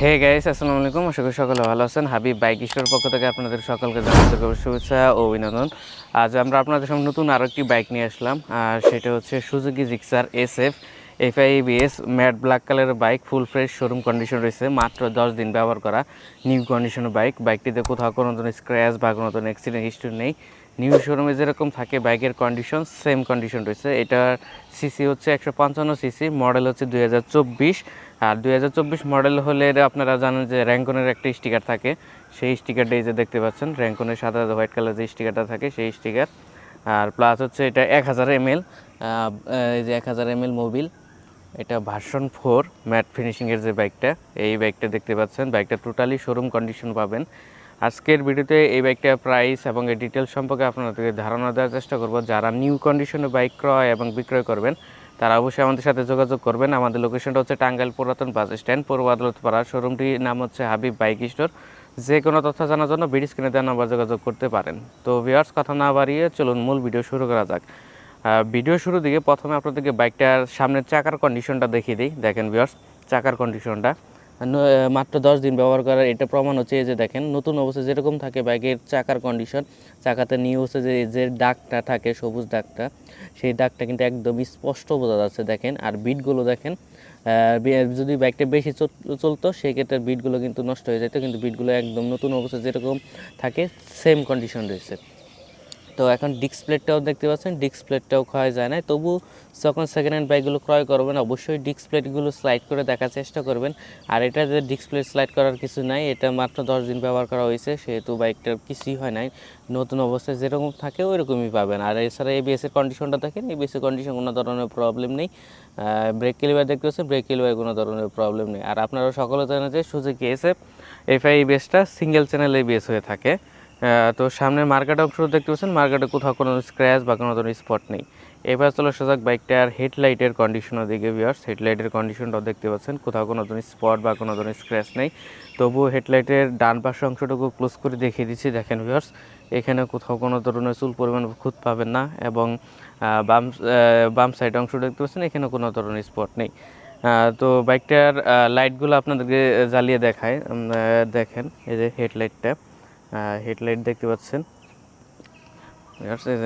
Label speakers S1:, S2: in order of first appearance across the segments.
S1: Hey guys আসসালামু আলাইকুম আশা করি সকলে ভালো আছেন। হাবিব বাইক স্টোর পক্ষ থেকে আপনাদের সকলকে জানাতে করব শুভেচ্ছা ও অভিনন্দন। আজ আমরা আপনাদের সামনে নতুন আরও একটি বাইক নিয়ে আসলাম। আর সেটা হচ্ছে Suzuki Gixxer S F FI ABS matte black কালারের bike full fresh showroom condition রয়েছে। মাত্র দশ দিন ব্যবহার করা নিউ কন্ডিশনের বাইক। বাইকটিতে কোথাও কোনো ধরনের স্ক্র্যাচ বা কোনো ধরনের অ্যাক্সিডেন্ট হিস্ট্রি নেই। নিউ শোরুমে যেরকম থাকে বাইকের কন্ডিশন সেম কন্ডিশন রয়েছে। এটার সিসি হচ্ছে একশো পঞ্চান্ন সিসি মডেল হচ্ছে দুই হাজার চব্বিশ। আর দুই হাজার চব্বিশ মডেল হলে আপনারা জানেন যে র্যাঙ্কনের একটা স্টিকার থাকে। সেই স্টিকারটা এই যে দেখতে পাচ্ছেন, র্যাঙ্কনের সাদা হোয়াইট কালার যে স্টিকারটা থাকে সেই স্টিকার। আর প্লাস হচ্ছে এটা এক হাজার এম এল এই যে এক হাজার এম এল মোবিল, এটা ভার্সন ফোর ম্যাট ফিনিশিংয়ের যে বাইকটা এই বাইকটা দেখতে পাচ্ছেন। বাইকটা টোটালি শোরুম কন্ডিশন পাবেন। আজকের ভিডিওতে এই বাইকটার প্রাইস এবং এর ডিটেলস সম্পর্কে আপনাদেরকে ধারণা দেওয়ার চেষ্টা করব। যারা নিউ কন্ডিশনে বাইক ক্রয় এবং বিক্রয় করবেন তারা অবশ্যই আমাদের সাথে যোগাযোগ করবেন। আমাদের লোকেশনটা হচ্ছে টাঙ্গাইল পুরাতন বাস স্ট্যান্ড, পূর্ব আদালতপাড়া। শোরুমটির নাম হচ্ছে হাবিব বাইক স্টোর। যে কোনো তথ্য জানার জন্য বিডি স্ক্রিনে দেওয়া নাম্বার যোগাযোগ করতে পারেন। তো ভিওয়ার্স কথা না বাড়িয়ে চলুন মূল ভিডিও শুরু করা যাক। ভিডিও শুরু দিকে প্রথমে আপনাদেরকে বাইকটার সামনের চাকার কন্ডিশনটা দেখিয়ে দিই। দেখেন ভিওয়ার্স চাকার কন্ডিশনটা মাত্র দশ দিন ব্যবহার করার এটা প্রমাণ হচ্ছে এই যে দেখেন, নতুন অবস্থায় যেরকম থাকে বাইকের চাকার কন্ডিশন চাকাতে নিউ হচ্ছে যে যে দাগটা থাকে, সবুজ দাগটা, সেই দাগটা কিন্তু একদম স্পষ্ট বোঝা যাচ্ছে দেখেন। আর বিটগুলো দেখেন যদি বাইকটা বেশি চল- চলতো সেই ক্ষেত্রে বিটগুলো কিন্তু নষ্ট হয়ে যেত, কিন্তু বিটগুলো একদম নতুন অবস্থায় যেরকম থাকে সেম কন্ডিশন রয়েছে। তো এখন ডিসপ্লেটাও দেখতে পাচ্ছেন ডিসপ্লেটটাও ক্ষয় যায় না তবু যখন সেকেন্ড হ্যান্ড বাইকগুলো ক্রয় করবেন, অবশ্যই ডিসপ্লেটগুলো স্লাইড করে দেখার চেষ্টা করবেন। আর এটা যে ডিসপ্লে স্লাইড করার কিছু নাই, এটা মাত্র দশ দিন ব্যবহার করা হয়েছে, সেহেতু বাইকটার কিছুই হয় নাই। নতুন অবস্থায় যেরকম থাকে ওই রকমই পাবেন। আর এছাড়া এবিএসের কন্ডিশনটা দেখেন এবিএসের কন্ডিশন কোনো ধরনের প্রবলেম নেই। ব্রেক কেলিভার দেখতে পাচ্ছেন ব্রেক কেলিভার কোনো ধরনের প্রবলেম নেই। আর আপনারা সকলে জানেন যে সুজুকি এসএফ এফআই বেসটা সিঙ্গেল চ্যানেল এবিএস হয়ে থাকে। তো সামনের মার্কেট অংশ দেখতে পাচ্ছেন, মার্কেটে কোথাও কোনো স্ক্র্যাচ বা কোনো ধরনের স্পট নেই। এবার চলে যাক বাইকটার হেডলাইটের কন্ডিশনের দিকে ভিউয়ার্স হেডলাইটের কন্ডিশনটাও দেখতে পাচ্ছেন, কোথাও কোনো ধরনের স্পট বা কোনো ধরনের স্ক্র্যাচ নেই। তবুও হেডলাইটের ডান পাশে অংশটুকু ক্লোজ করে দেখিয়ে দিচ্ছি, দেখেন ভিউয়ার্স এখানে কোথাও কোনো ধরনের চুল পরিমাণ খুঁত পাবেন না এবং বাম বাম সাইড অংশ দেখতে পাচ্ছেন এখানে কোনো ধরনের স্পট নেই। তো বাইকটার লাইটগুলো আপনাদেরকে জ্বালিয়ে দেখায়। দেখেন এই যে হেডলাইটটা হেডলাইট দেখতে পাচ্ছেন।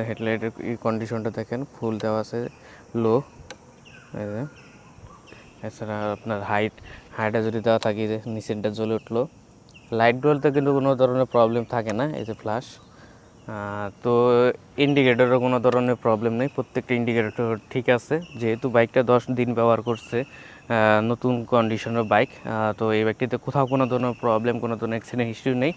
S1: হেডলাইটের এই কন্ডিশনটা দেখেন ফুল দেওয়া আছে লো এছাড়া আপনার হাইট হাইটে যদি দেওয়া থাকে যে নিচেরটা জ্বলে উঠল। লাইট লাইটগুলোতে কিন্তু কোনো ধরনের প্রবলেম থাকে না, এই যে ফ্ল্যাশ তো ইন্ডিকেটরের কোনো ধরনের প্রবলেম নেই। প্রত্যেকটা ইন্ডিকেটর ঠিক আছে। যেহেতু বাইকটা দশ দিন ব্যবহার করছে নতুন কন্ডিশনের বাইক তো এই বাইকটিতে কোথাও কোনো ধরনের প্রবলেম কোনো ধরনের অ্যাক্সিডেন্ট হিস্ট্রি নেই।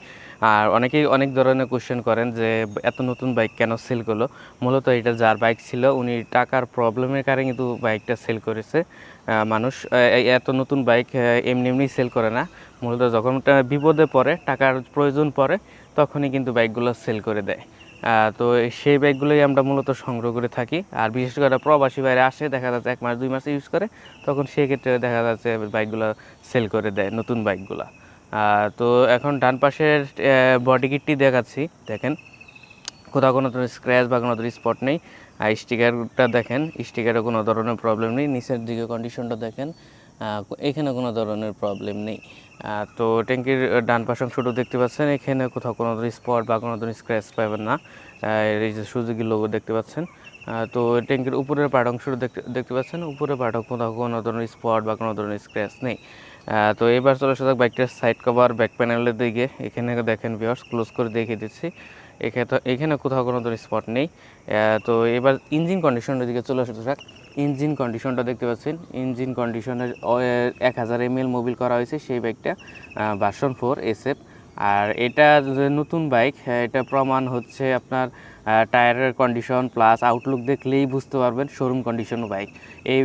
S1: আর অনেকেই অনেক ধরনের কোয়েশ্চেন করেন যে, এত নতুন বাইক কেন সেল করল? মূলত এটা যার বাইক ছিল, উনি টাকার প্রবলেমের কারণে কিন্তু বাইকটা সেল করেছে। মানুষ এত নতুন বাইক এমনি এমনি সেল করে না। মূলত যখন বিপদে পড়ে, টাকার প্রয়োজন পড়ে তখনই কিন্তু বাইকগুলো সেল করে দেয়। তো সেই বাইকগুলোই আমরা মূলত সংগ্রহ করে থাকি। আর বিশেষ করে প্রবাসী বাইরে আসে, দেখা যাচ্ছে এক মাস, দুই মাস ইউজ করে, তখন সেই ক্ষেত্রে দেখা যাচ্ছে বাইকগুলো সেল করে দেয় নতুন বাইকগুলো তো এখন ডান পাশের বডি কিটটি দেখাচ্ছি, দেখেন। কোথাও কোনো ধরনের স্ক্র্যাচ বা কোনো ধরনের স্পট নেই। আর স্টিকারটা দেখেন স্টিকারে কোনো ধরনের প্রবলেম নেই। নিচের দিকে কন্ডিশনটা দেখেন। এখানে কোনো ধরনের প্রবলেম নেই। তো ট্যাঙ্কির ডান পাশ অংশটা দেখতে পাচ্ছেন, এখানে কোথাও কোনো ধরনের স্পট বা কোনো ধরনের স্ক্র্যাচ পাবেন না। এই যে সুজুকি লোগো দেখতে পাচ্ছেন। তো ট্যাঙ্কির উপরের পাট অংশটা দেখতে দেখতে পাচ্ছেন, উপরের পাটও কোথাও কোনো ধরনের স্পট বা কোনো ধরনের স্ক্র্যাচ নেই। তো এবার চলে আসা যাক বাইকটার সাইড কভার ব্যাক প্যানেলের দিকে। এখানে দেখেন ভিউয়ার্স ক্লোজ করে দেখিয়ে দিচ্ছি। এখানে এখানে কোথাও কোনো ধরনের স্পট নেই। তো এবার ইঞ্জিন কন্ডিশনের দিকে চলে আসতে থাক ইঞ্জিন কন্ডিশনটা দেখতে পাচ্ছেন। ইঞ্জিন কন্ডিশনের এক হাজার এমএল মোবিল করা হয়েছে সেই বাইকটা ভার্সন ফোর এসএফ আর এটা নতুন বাইক এটা প্রমাণ হচ্ছে আপনার টায়ারের কন্ডিশন প্লাস আউটলুক দেখলেই বুঝতে পারবেন শোরুম কন্ডিশন বাইক। এই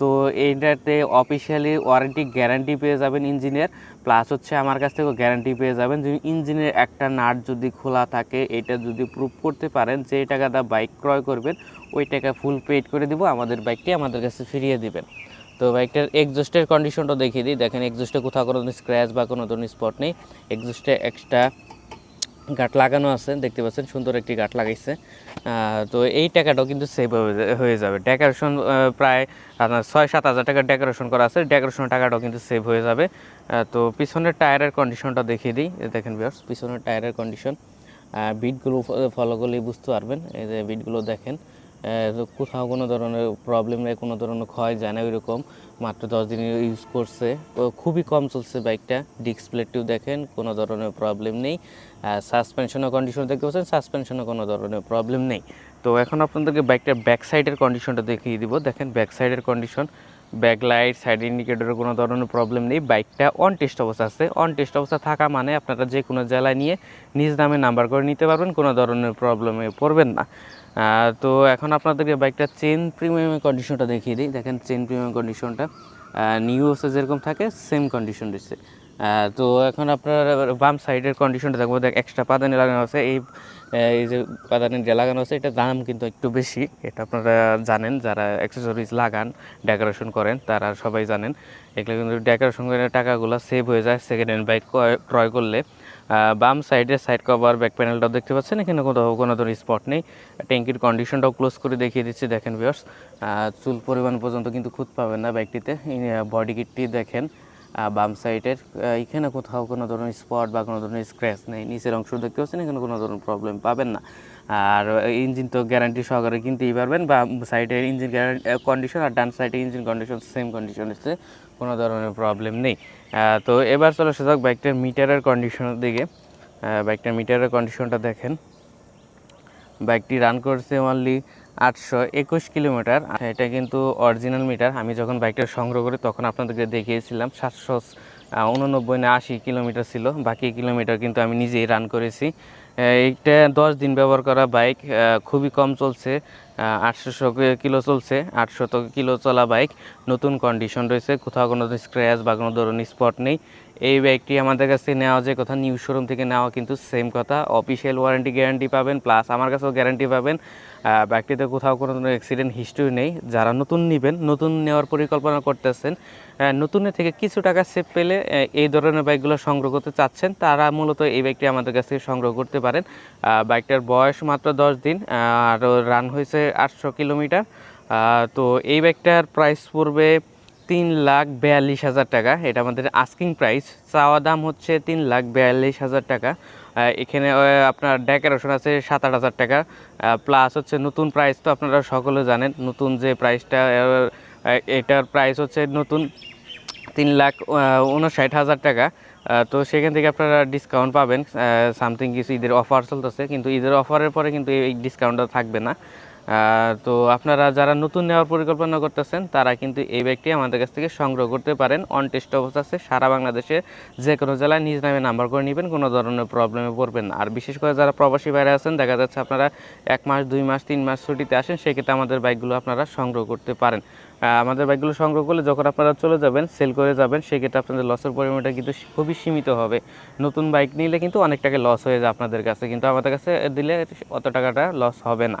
S1: তো এইটাতে অফিসিয়ালি ওয়ারেন্টি গ্যারান্টি পেয়ে যাবেন ইঞ্জিনের প্লাস হচ্ছে আমার কাছ থেকেও গ্যারান্টি পেয়ে যাবেন যে ইঞ্জিনের একটা নাট যদি খোলা থাকে, এটা যদি প্রুভ করতে পারেন যে টাকাটা বাইক ক্রয় করবেন, ওই টাকা ফুল পেড করে দিব, আমাদের বাইকটি আমাদের কাছে ফিরিয়ে দিবেন। তো বাইকটার এক্সজস্টের কন্ডিশনটা দেখিয়ে দিই। দেখেন এক্সজস্টে কোথাও কোনো স্ক্র্যাচ বা কোনো ধরনের স্পট নেই। এক্সজস্টে এক্সট্রা গাট লাগানো আছে, দেখতে পাচ্ছেন, সুন্দর একটি গাট লাগাইছে। তো এই টাকাটাও কিন্তু সেভ হয়ে যাবে। ডেকোরেশন প্রায় আপনার ছয় সাত হাজার টাকার ডেকোরেশন করা আছে। ডেকোরেশন টাকাটাও কিন্তু সেভ হয়ে যাবে। তো পিছনের টায়ারের কন্ডিশনটা দেখিয়ে দিই। দেখেন বিয়ার্স পিছনের টায়ারের কন্ডিশন বিটগুলো ফলো করলেই বুঝতে পারবেন। এই যে বিটগুলো দেখেন কোথাও কোনো ধরনের প্রবলেম নেই, কোনো ধরনের ক্ষয় যায় না ওইরকম। মাত্র দশ দিন ইউজ করছে। খুবই কম চলছে বাইকটা ডিসপ্লেটিও দেখেন, কোনো ধরনের প্রবলেম নেই। সাসপেনশনের কন্ডিশন দেখতে পাচ্ছেন সাসপেনশনের কোনো ধরনের প্রবলেম নেই। তো এখন আপনাদেরকে বাইকটার ব্যাক সাইডের কন্ডিশনটা দেখিয়ে দিব। দেখেন ব্যাক সাইডের কন্ডিশন ব্যাক লাইট সাইড ইন্ডিকেটরের কোনো ধরনের প্রবলেম নেই। বাইকটা অন টেস্ট অবস্থা আছে। অন টেস্ট অবস্থা থাকা মানে আপনারা যে কোনো জেলায় নিয়ে নিজ নামে নাম্বার করে নিতে পারবেন কোনো ধরনের প্রবলেমে পড়বেন না। তো এখন আপনাদেরকে বাইকটা চেন প্রিমিয়াম কন্ডিশনটা দেখিয়ে দিই। দেখেন চেন প্রিমিয়াম কন্ডিশনটা নিউ যেরকম থাকে সেম কন্ডিশন আহ, তো এখন আপনার বাম সাইডের কন্ডিশনটা দেখব। দেখ এক্সট্রা পাদানি লাগানো আছে। এই এই যে পাদানি যে লাগানো আছে এটা দাম কিন্তু একটু বেশি। এটা আপনারা জানেন, যারা অ্যাক্সেসরিজ লাগান ডেকোরেশন করেন, তারা সবাই জানেন। এগুলো কিন্তু ডেকোরেশন করে টাকাগুলো সেভ হয়ে যায় সেকেন্ড হ্যান্ড বাইক ক্রয় করলে। বাম সাইডের সাইড কভার ব্যাক প্যানেলটাও দেখতে পাচ্ছেন। এখানে কোথাও কোনো ধরনের স্পট নেই। ট্যাঙ্কির কন্ডিশনটাও ক্লোজ করে দেখিয়ে দিচ্ছি, দেখেন ভিউয়ার্স চুল পরিমাণ পর্যন্ত কিন্তু খুঁত পাবেন না বাইকটিতে বডি কিটটি দেখেন। বাম সাইডের এখানে কোথাও কোনো ধরনের স্পট বা কোনো ধরনের স্ক্র্যাচ নেই। নিচের অংশ দেখতে পাচ্ছেন, এখানে কোনো ধরনের প্রবলেম পাবেন না। আর ইঞ্জিন তো গ্যারান্টি সহকারে কিনতেই পারবেন বা সাইডের ইঞ্জিন কন্ডিশন আর ডান সাইডে ইঞ্জিন কন্ডিশন সেম কন্ডিশন এসছে কোনো ধরনের প্রবলেম নেই। তো এবার চলো সোজাক বাইকটার মিটারের কন্ডিশনের দিকে। বাইকটার মিটারের কন্ডিশনটা দেখেন। বাইকটি রান করছে অনলি আটশো একুশ কিলোমিটার। এটা কিন্তু অরিজিনাল মিটার আমি যখন বাইকটা সংগ্রহ করি, তখন আপনাদেরকে দেখিয়েছিলাম, সাতশো উননব্বই না আশি কিলোমিটার ছিল। বাকি কিলোমিটার কিন্তু আমি নিজেই রান করেছি। এইটা দশ দিন ব্যবহার করা বাইক খুবই কম চলছে। আটশোশো কিলো চলছে আটশত কিলো চলা বাইক, নতুন কন্ডিশন রয়েছে, কোথাও কোনো স্ক্র্যাচ বা কোনো ধরনের স্পট নেই। এই বাইকটি আমাদের কাছে নেওয়া যে কথা নিউ শোরুম থেকে নেওয়া কিন্তু সেম কথা। অফিসিয়াল ওয়ারেন্টি গ্যারান্টি পাবেন প্লাস আমার কাছেও গ্যারান্টি পাবেন। বাইকটিতে কোথাও কোনো অ্যাক্সিডেন্ট হিস্ট্রি নেই। যারা নতুন নেবেন, নতুন নেওয়ার পরিকল্পনা করতেছেন নতুনের থেকে কিছু টাকা সেভ পেলে এই ধরনের বাইকগুলো সংগ্রহ করতে চাচ্ছেন, তারা মূলত এই বাইকটি আমাদের কাছ থেকে সংগ্রহ করতে পারেন। বাইকটার বয়স মাত্র দশ দিন আর রান হয়েছে আটশো কিলোমিটার। তো এই ব্যাগটার প্রাইস পড়বে তিন লাখ বিয়াল্লিশ হাজার টাকা। এটা আমাদের আস্কিং প্রাইস চাওয়া দাম হচ্ছে তিন লাখ বিয়াল্লিশ হাজার টাকা। এখানে আপনার ডেকোরেশন আছে সাত আট হাজার টাকা। প্লাস হচ্ছে নতুন প্রাইস তো আপনারা সকলে জানেন। নতুন যে প্রাইসটা এটার প্রাইস হচ্ছে নতুন তিন লাখ উনষাট হাজার টাকা। তো সেখান থেকে আপনারা ডিসকাউন্ট পাবেন। সামথিং কিছু ঈদের অফার চলতেছে। কিন্তু ঈদের অফারের পরে কিন্তু এই ডিসকাউন্টটা থাকবে না। তো আপনারা যারা নতুন নেওয়ার পরিকল্পনা করতেছেন, তারা কিন্তু এই ব্যাগটি আমাদের কাছ থেকে সংগ্রহ করতে পারেন। অন টেস্ট অবস্থা আছে, সারা বাংলাদেশে যে কোনো জেলায় নিজ নামে নাম্বার করে নেবেন, কোনো ধরনের প্রবলেমে পড়বেন আর বিশেষ করে যারা প্রবাসী বাইরে আছেন, দেখা যাচ্ছে আপনারা এক মাস, দুই মাস, তিন মাস ছুটিতে আসেন, সেক্ষেত্রে আমাদের বাইকগুলো আপনারা সংগ্রহ করতে পারেন। আমাদের বাইকগুলো সংগ্রহ করলে যখন আপনারা চলে যাবেন, সেল করে যাবেন, সেক্ষেত্রে আপনাদের লসের পরিমাণটা কিন্তু খুবই সীমিত হবে। নতুন বাইক নিলে কিন্তু অনেক টাকা লস হয়ে যায় আপনাদের কাছে, কিন্তু আমাদের কাছে দিলে অত টাকাটা লস হবে না।